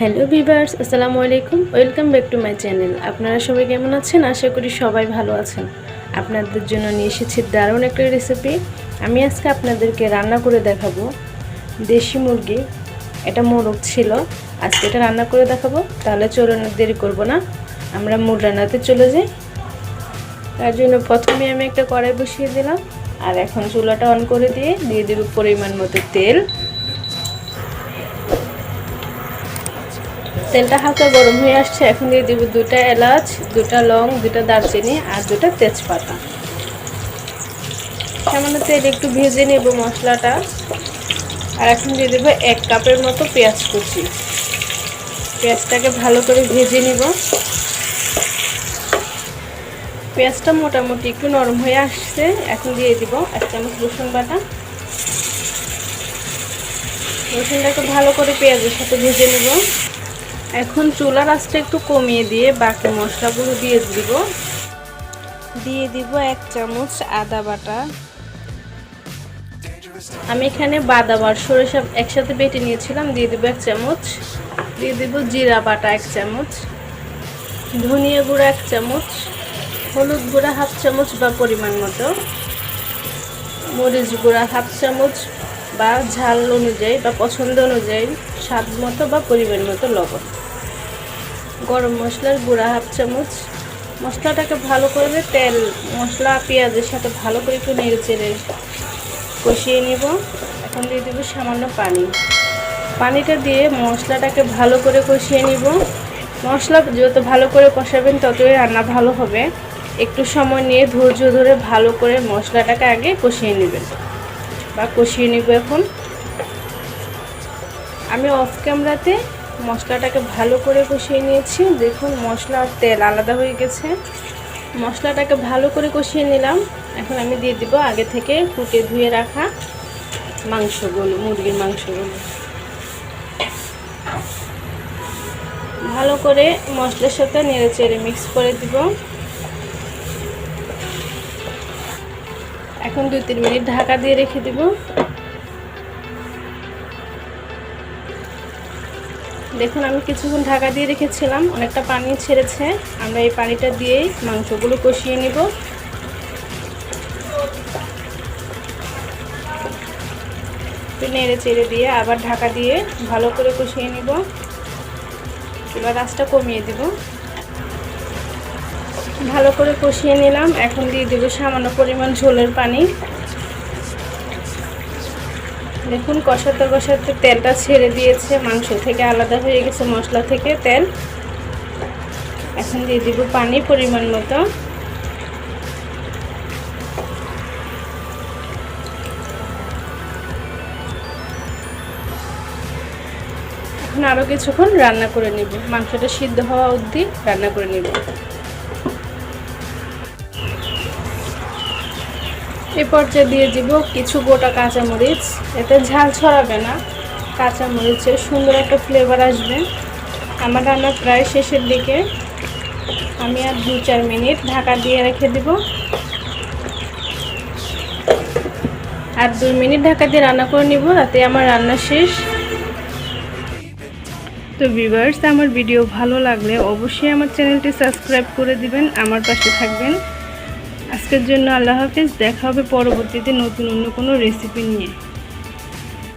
Hello viewers, আসসালামু আলাইকুম। Welcome back to my channel. আপনারা সবাই কেমন আছেন? আশা করি সবাই ভালো আছেন। আপনাদের জন্য নিয়ে এসেছি দারুণ একটা রেসিপি আমি আজকে আপনাদেরকে রান্না করে দেখাবো। দেশি মুরগি, এটা মোরগ ছিল। আজকে এটা রান্না করে দেখাবো। তাহলে চলুন দেরি করব না। আমরা মুর রান্নাতে চলে যাই। তার জন্য প্রথমে আমি একটা কড়াই বসিয়ে দিলাম। আর এখন চুলাটা অন করে দিয়ে দিয়ে দেবো পরিমাণ মতো তেল। তেলটা হালকা গরম হয়ে আসছে, এখন দিয়ে দিব দুটা এলাচ দুটা লং দুটা দারচিনি আর দুটা তেজপাতা। সামান্য তেল একটু ভেজে নেব মশলাটা। আর এখন দিয়ে দেবো এক কাপের মতো পেঁয়াজ কুচি। পেঁয়াজটাকে ভালো করে ভেজে নেব। পেঁয়াজটা মোটামুটি একটু নরম হয়ে আসছে, এখন দিয়ে দিব এক চামচ রসুন বাটা। রসুনটাকে ভালো করে পেঁয়াজের সাথে ভেজে নেব। এখন চুলার আঁচটা একটু কমিয়ে দিয়ে বাকি মশলাগুলো দিয়ে দিব। দিয়ে দিব এক চামচ আদা বাটা। আমি এখানে বাদাম আর সরিষা একসাথে বেটে নিয়েছিলাম, দিয়ে দিব এক চামচ। দিয়ে দিব জিরা বাটা এক চামচ। ধনিয়া গুঁড়া এক চামচ। হলুদ গুঁড়া হাফ চামচ বা পরিমাণ মতো। মরিচ গুঁড়া হাফ চামচ। বা ঝাল অনুযায়ী বা পছন্দ অনুযায়ী স্বাদ মতো বা পরিমাণ মতো লবণ। গরম মশলার গুঁড়া হাফ চামচ। মশলাটাকে ভালো করে তেল, মশলা, পেঁয়াজের সাথে ভালো করে একটু নেড়ে চেড়ে কষিয়ে নেব। এখন দিয়ে দেবো সামান্য পানি। পানিটা দিয়ে মশলাটাকে ভালো করে কষিয়ে নিব। মশলা যত ভালো করে কষাবেন ততই রান্না ভালো হবে। একটু সময় নিয়ে ধৈর্য ধরে ভালো করে মশলাটাকে আগে কষিয়ে নেবেন। বা কষিয়ে নিব এখন। আমি অফ ক্যামেরাতে মশলাটাকে ভালো করে কষিয়ে নিয়েছি। দেখুন, মশলা আর তেল আলাদা হয়ে গেছে। মশলাটাকে ভালো করে কষিয়ে নিলাম। এখন আমি দিয়ে দিব আগে থেকে ফুটে ধুয়ে রাখা মাংসগুলো, মুরগির মাংসগুলো। ভালো করে মশলার সাথে নেড়ে চেড়ে মিক্স করে দিব। এখন দুই, তিন মিনিট ঢাকা দিয়ে রেখে দিব। দেখুন, আমি কিছুক্ষণ ঢাকা দিয়ে রেখেছিলাম, অনেকটা পানি ছেড়েছে। আমরা এই পানিটা দিয়েই মাংসগুলো কষিয়ে নিব। নেড়ে চেড়ে দিয়ে আবার ঢাকা দিয়ে ভালো করে কষিয়ে নিব। এবার আঁচটা কমিয়ে দিব। ভালো করে কষিয়ে নিলাম। এখন দিয়ে দেবো সামান্য পরিমাণ ঝোলের পানি। দেখুন, কষাতে কষাতে তেলটা ছেড়ে দিয়েছে। মাংস থেকে আলাদা হয়ে গেছে মশলা থেকে তেল। এখন দিয়ে দিব পানি পরিমাণ মতো। এখন আরও কিছুক্ষণ রান্না করে নিব। মাংসটা সিদ্ধ হওয়া অবধি রান্না করে নিব। এ পর্যায়ে দিয়ে দিব কিছু গোটা কাঁচামরিচ। এতে ঝাল ছড়াবে না। কাঁচামরিচের সুন্দর একটা ফ্লেভার আসবে। আমার রান্না প্রায় শেষের দিকে। আমি আর দু চার মিনিট ঢাকা দিয়ে রেখে দিব। আর দুই মিনিট ঢাকা দিয়ে রান্না করে নিব, তাতে আমার রান্না শেষ। তো ভিভার্স আমার ভিডিও ভালো লাগলে অবশ্যই আমার চ্যানেলটি সাবস্ক্রাইব করে দিবেন, আমার পাশে থাকবেন। আজকের জন্য আল্লাহ হাফিজ দেখা হবে পরবর্তীতে নতুন অন্য কোনো রেসিপি নিয়ে।